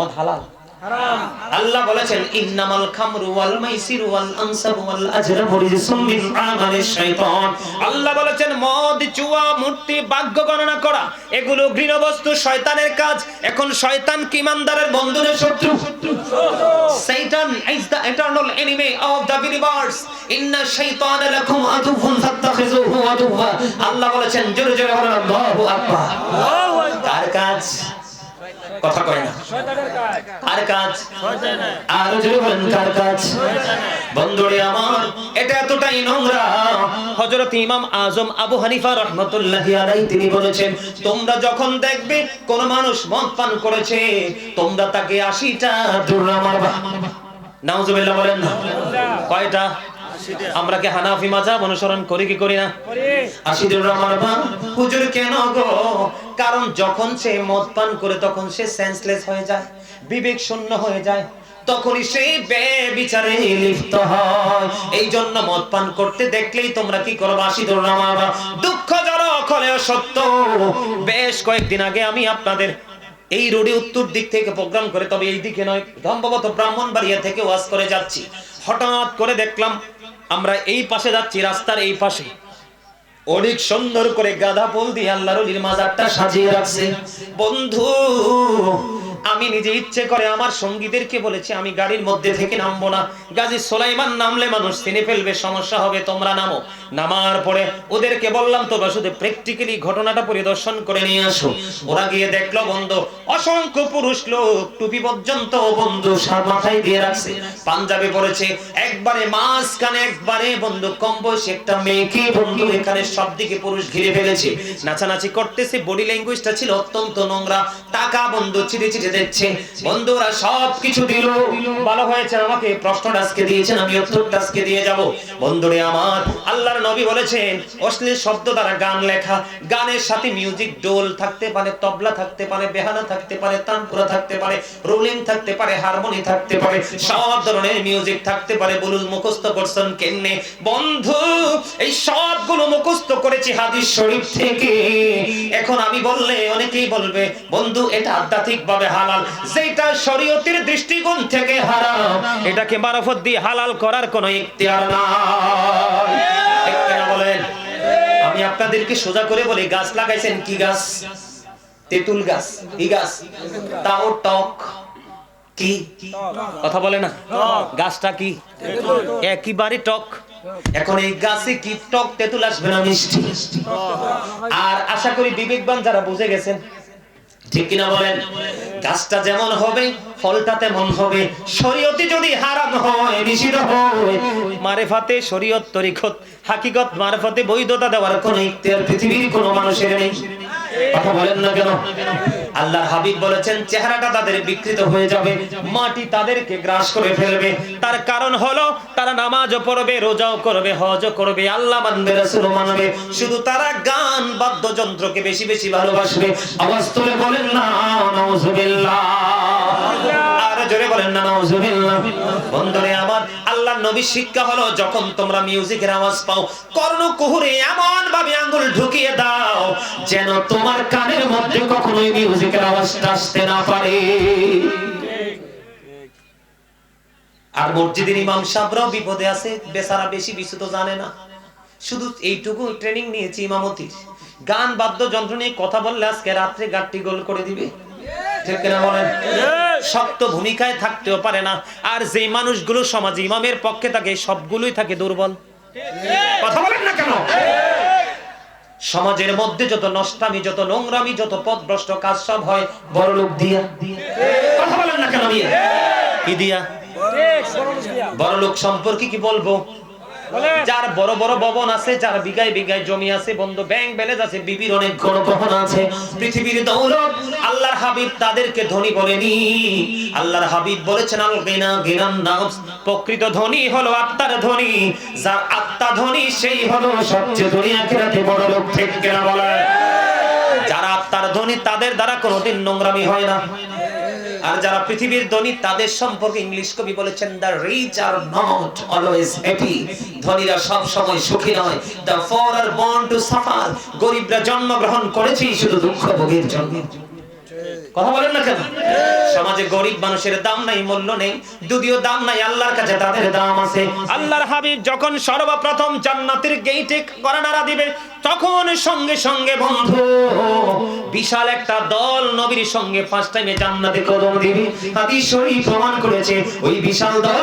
মদ হালাল? আল্লাহ বলেছেন ইন্নামাল খামরু ওয়াল মাইসিরু ওয়াল আনসাবু ওয়াল আজরামু রিজসুম মিন আমালিশ শাইতান। আল্লাহ বলেছেন মদ জুয়া মূর্তি ভাগ্য গণনা করা এগুলো গৃহবস্তু শয়তানের কাজ। এখন শয়তান কি ইমানদারের বন্ধুর শত্রু? Satan is the eternal enemy of the believers. Inna shaytan lakum aduwwun fattakhizuhu aduwwa. আল্লাহ বলেছেন জোরে জোরে বলেন আল্লাহু আকবার। কার কাজ? কথা কয় না। কার কাজ। আর জোরে কাজ। বন্ধুরে আমার, এটা এতটাই নোংরা। হযরত ইমাম আজম আবু হানিফা রাহমাতুল্লাহি আলাইহি, তিনি বলেছেন, তোমরা যখন দেখবে কোন মানুষ মদ পান করেছে, তোমরা তাকে 80টা দুর্রা মারবা নাউজুবিল্লাহ বলেন না। কয়টা? আমরা কি হানাফি মাযহাব অনুসরণ করি কি করি না? আশি দূররা মারবা হুজুর কেন গো? কারণ যখন সে মদ পান করে তখন সে সেন্সলেস হয়ে যায় বিবেক শূন্য হয়ে যায়। তখনই সেই বিচারে লিপ্ত হয়। এই জন্য মদ পান করতে দেখলেই তোমরা কি করবে আশি দৌড়া মারবা দুঃখজনক হলেও সত্য। বেশ কয়েকদিন আগে আমি আপনাদের এই রোডে উত্তর দিক থেকে প্রোগ্রাম করে তবে এই দিকে নয় সম্ভবত ব্রাহ্মণবাড়িয়া থেকে ওয়াজ করে যাচ্ছি। হঠাৎ করে দেখলাম আমরা এই পাশে যাচ্ছি, রাস্তার এই পাশে। অনেক সুন্দর করে গাধা ফুল দিয়ে আল্লাহর মাজারটা সাজিয়ে রাখছে। বন্ধু আমি নিজে ইচ্ছে করে আমার সঙ্গীদেরকে বলেছি, আমি গাড়ির মধ্যে থেকে নামবো না। গাজী সোলাইমান নামলে মানুষ চিনে ফেলবে, সমস্যা হবে, তোমরা নামো। নামার পরে ওদেরকে বললাম, তোমরা শুধু প্র্যাকটিক্যালি ঘটনাটা পরিদর্শন করে নিয়ে আসো। ওরা গিয়ে দেখল, বন্ধু। অসংখ্য পুরুষ লোক টুপি পর্যন্ত বন্ধু মাথায় দিয়ে রাখছে। পাঞ্জাবি পরেছে একবারে মাঝখানে একবারে বন্ধু। কম বয়সী একটা মেয়েকে বন্ধু, এখানে সব দিকে পুরুষ ঘিরে ফেলেছে। নাচানাচি করতেছে বডি ল্যাঙ্গুয়েজটা ছিল অত্যন্ত নোংরা। টাকা বন্ধু চিঠি চিঠি দিচ্ছে। বন্ধুরা সব কিছু দিল। ভালো হয়েছে, আমাকে প্রশ্নটা আজকে দিয়েছেন, আমি উত্তরটা আজকে দিয়ে যাব। বন্ধুরে আমার, আল্লাহর নবী বলেছেন, অশ্লীল শব্দ দ্বারা গান লেখা, গানের সাথে মিউজিক ডোল থাকতে পারে, তবলা থাকতে পারে, বেহানা থাকতে পারে, তানপুরা থাকতে পারে রোলিং থাকতে পারে হারমোনি থাকতে পারে, সব ধরনের মিউজিক থাকতে পারে, বলুন মুখস্থ করছেন কেমনে? বন্ধু, এই সবগুলো মুখস্থ করেছি হাদিস শরীফ থেকে। এখন আমি বললে অনেকেই বলবে, বন্ধু, এটা আধ্যাত্মিক ভাবে হালাল যেটা শরীয়তের দৃষ্টিকোণ থেকে হারাম, এটাকে মারফত দিয়ে হালাল করার কোনো ইখতিয়ার নাই। বলেন, আমি আপনাদেরকে সোজা করে বলি, গাছ লাগাইছেন কি গাছ? গাছ। কি গাছ? তাও টক। কি? কথা বলে না? গাছটা কি? একইবারে টক। এখন এই গাছে কি টক, তেঁতুল আসবে না মিষ্টি? আর আশা করি বিবেকবান যারা বুঝে গেছেন ঠিক কিনা বলেন? গাছটা যেমন হবে ফলটা তেমন হবে, শরীয়তে যদি হারাম হয়, নিষিদ্ধ হয়, মারেফাতে শরীয়ত তরিকত, হাকিকত মারেফাতে বৈধতা দেওয়ার কোনো ইখতিয়ার পৃথিবীর কোনো মানুষের নেই। কথা বলেন না কেন? আল্লাহর হাবিব বলেছেন, চেহারাটা তাদের বিকৃত হয়ে যাবে, মাটি তাদেরকে গ্রাস করে ফেলবে। তার কারণ হলো, তারা নামাজও পড়বে, রোজাও করবে, হজও করবে, আল্লাহ মানবে রাসূল মানবে। শুধু তারা গান, বাদ্যযন্ত্রকে বেশি বেশি ভালোবাসবে। আওয়াজ তুলে বলেন না, নাউজুবিল্লাহ। বলেন না, নাউজুবিল্লাহ। বন্ধুরে, আমার আল্লাহর নবীর শিক্ষা হলো, যখন তোমরা মিউজিকের আওয়াজ পাও কর্ণ কুহুরে এমন ভাবে আঙ্গুল ঢুকিয়ে দাও, যেন তোমার কানের মধ্যে কখনোই মিউজিকের আওয়াজটা আসতে না পারে। আর মসজিদের ইমাম সাহেবরাও বিপদে আছে, বেচারা বেশি কিছু জানে না। শুধু এইটুকু ট্রেনিং নিয়েছি ইমামতির। গান, বাদ্যযন্ত্র নিয়ে কথা বললে আজকে রাত্রে গাট্টি গোল করে দিবে। ঠিক কিনা বলেন? শক্ত ভূমিকায় থাকতেও পারে না। আর যে মানুষগুলো সমাজে ইমামের পক্ষে থাকে, সবগুলোই থাকে দুর্বল। কথা বলেন না কেন? সমাজের মধ্যে যত নষ্টামি, যত নোংরামি, যত পথভ্রষ্ট কাজ সব হয় বড় লোক দিয়া। কথা বলেন না কেন দিয়ে? বড় লোক সম্পর্কে কি বলব? যার বড় বড় ভবন আছে, যার বিঘায় বিঘায় জমি আছে, বন্ধু, ব্যাংক ব্যালেন্স আছে, বিবির অনেক গণগ্রহণ আছে। পৃথিবীর দৌলত, আল্লাহর হাবিব তাদেরকে ধনী বলেনি। আল্লাহর হাবিব বলেছেন, আল গিনা গিনান নাফস প্রকৃত ধনী হলো আত্মার ধনী। যার আত্মা ধনী, সেই হলো সবচেয়ে ধনী আখিরাতে বড় লোক, ঠিক কিনা বলে? যারা আত্মার ধনী, তাদের দ্বারা কোনোদিন নোংরামি হয় না। আর যারা পৃথিবীর ধনী, তাদের সম্পর্কে ইংলিশ কবি বলেছেন the rich are not always happy ধনীরা সব সময় সুখী নয়। The poor are born to suffer গরিবরা জন্মগ্রহণ করেছে শুধু দুঃখ ভোগের জন্য। কথা বলেন না কেন? সমাজে গরিব মানুষের দাম নাই, মূল্য নেই। যদিও দাম নাই, আল্লাহর কাছে তাদের দাম আছে। আল্লাহর হাবিব যখন সর্বপ্রথম জান্নাতের গেইটে করানারা দিবে, তখন সঙ্গে সঙ্গে বন্ধু, বিশাল একটা দল নবীর সঙ্গে ফার্স্ট টাইমে জান্নাতে কদম দিবে। হাদিস শরীফ প্রমাণ করেছে, ওই বিশাল দল